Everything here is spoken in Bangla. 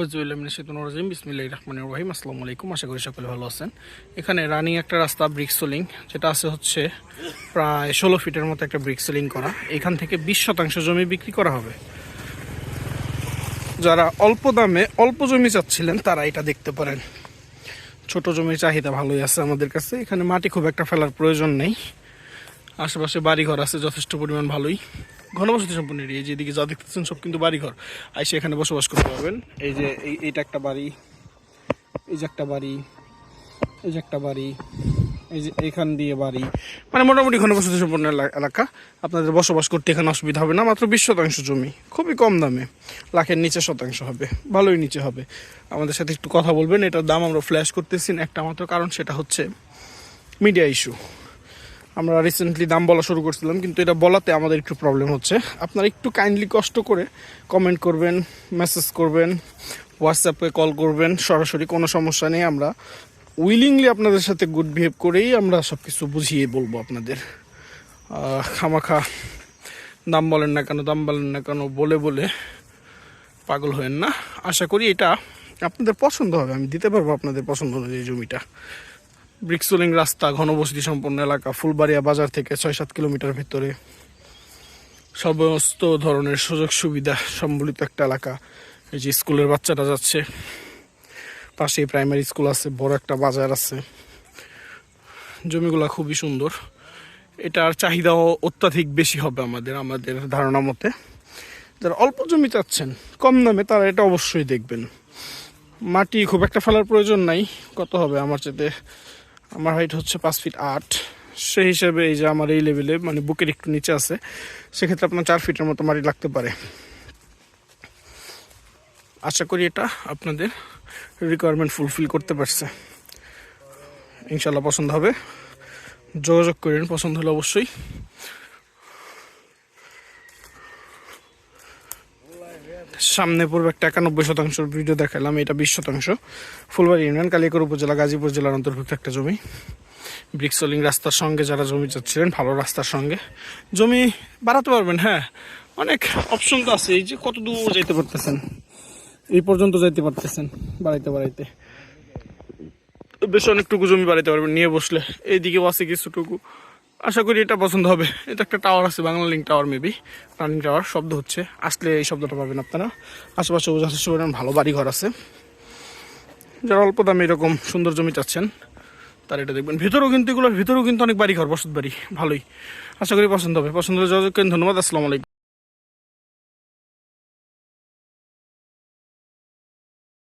ওজুল্লামিন বিসমিল্লাহ রহমান রহিম। আসসালামু আলাইকুম, আশা করি সকলে ভালো আছেন। এখানে রানিং একটা রাস্তা ব্রিক সোলিং যেটা আছে হচ্ছে প্রায় ষোলো ফিটের মতো একটা ব্রিক সোলিং করা। এখান থেকে বিশ শতাংশ জমি বিক্রি করা হবে। যারা অল্প দামে, অল্প জমি চাচ্ছিলেন, তারা এটা দেখতে পারেন। ছোট জমির চাহিদা ভালোই আছে আমাদের কাছে। এখানে মাটি খুব একটা ফেলার প্রয়োজন নেই। আশেপাশে বাড়িঘর আছে, যথেষ্ট পরিমাণ ভালোই। ঘনবসতি সম্পন্ন এরিয়া এই যে দেখতেছেন সব কিন্তু বাড়িঘর। আইসে এখানে বসবাস করতে পারবেন। এই যে এই এইটা একটা বাড়ি, এই যে একটা বাড়ি, এই যে একটা বাড়ি, এই যে এখান দিয়ে বাড়ি। মানে মোটামুটি ঘনবসতি সম্পন্ন এলা- এলাকা। আপনাদের বসবাস করতে এখানে অসুবিধা হবে না, মাত্র বিশ শতাংশ জমি। খুবই কম দামে। লাখের নিচে শতাংশ হবে। ভালোই নিচে হবে। আমাদের সাথে একটু কথা বলবেন, এটার দাম আমরা ফ্ল্যাশ করতেছি একটা মাত্র কারণ সেটা হচ্ছে মিডিয়া ইস্যু আমরা রিসেন্টলি দাম বলা শুরু করছিলাম, কিন্তু এটা বলাতে আমাদের একটু প্রবলেম হচ্ছে। আপনারা একটু কাইন্ডলি কষ্ট করে কমেন্ট করবেন মেসেজ করবেন হোয়াটসঅ্যাপে কল করবেন, সরাসরি কোনো সমস্যা নেই। আমরা উইলিংলি আপনাদের সাথে গুড বিহেভ করেই আমরা সব কিছু বুঝিয়ে বলব আপনাদের। খামাখা, দাম বলেন না কেন, দাম বলেন না কেন, বলে বলে পাগল হয়েন না। আশা করি এটা আপনাদের পছন্দ হবে, আমি দিতে পারব আপনাদের পছন্দ অনুযায়ী জমিটা। ব্রিক্সোলিং রাস্তা, ঘনবসতি সম্পন্ন এলাকা, ফুলবাড়িয়া বাজার থেকে ছয় সাত কিলোমিটার ভিতরে। সমস্ত ধরনের সুযোগ সুবিধা সম্বলিত একটা এলাকা। এই যে স্কুলের বাচ্চারা যাচ্ছে, পাশেই প্রাইমারি স্কুল আছে, বড় একটা বাজার আছে। জমিগুলা খুবই সুন্দর। এটার চাহিদাও অত্যাধিক বেশি হবে আমাদের আমাদের ধারণা মতে। যারা অল্প জমি চাচ্ছেন, কম দামে তারা এটা অবশ্যই দেখবেন। মাটি খুব একটা ফেলার প্রয়োজন নাই, কত হবে আমার চেতে আমার হাইট হচ্ছে পাঁচ ফিট আট। সেই হিসাবে এই যে আমার এই লেভেলে মানে বুকের একটু নিচে আছে, সেক্ষেত্রে আপনার চার ফিটের মতো মাটি লাগতে পারে। আশা করি এটা আপনাদের রিকোয়ারমেন্ট ফুলফিল করতে পারছে। ইনশাল্লাহ পছন্দ হবে। যোগাযোগ করেন, পছন্দ হলে অবশ্যই। সামনে পূর্বে একটা একানব্বই শতাংশ ভিডিও দেখালাম এটা বিশ শতাংশ। ফুলবাড়ি ইউনিয়ন কালিয়াকর উপজেলা, গাজীপুর জেলার অন্তর্ভুক্ত একটা জমি। ব্রিক্সলিং রাস্তার সঙ্গে যারা জমি চাচ্ছিলেন, ভালো রাস্তার সঙ্গে। জমি বাড়াতে পারবেন হ্যাঁ। অনেক অপশন তো আছে, এই যে কত দূর যাইতে পারতেছেন? এই পর্যন্ত যাইতে পারতেছেন, বাড়াইতে বাড়াইতে। বেশ অনেকটুকু জমি বাড়াইতে পারবেন, নিয়ে বসলে। এইদিকেও আছে কিছুটুকু আশা করি এটা পছন্দ হবে। এটা একটা টাওয়ার আছে, Banglalink tower maybe running tower শব্দ হচ্ছে। আসলে এই শব্দটা পাবেন আপনারা। আশেপাশে যথেষ্ট পরিমাণ ভালো বাড়ি ঘর আছে। যারা অল্প দামে এরকম সুন্দর জমি চাচ্ছেন, তার এটা দেখবেন। ভিতরেও কিন্তু এগুলোর ভিতরেও কিন্তু অনেক বাড়ি ঘর বসত বাড়ি। ভালোই। আশা করি পছন্দ হবে। পছন্দ হলে যোগাযোগ করেন। ধন্যবাদ। আসসালামু আলাইকুম।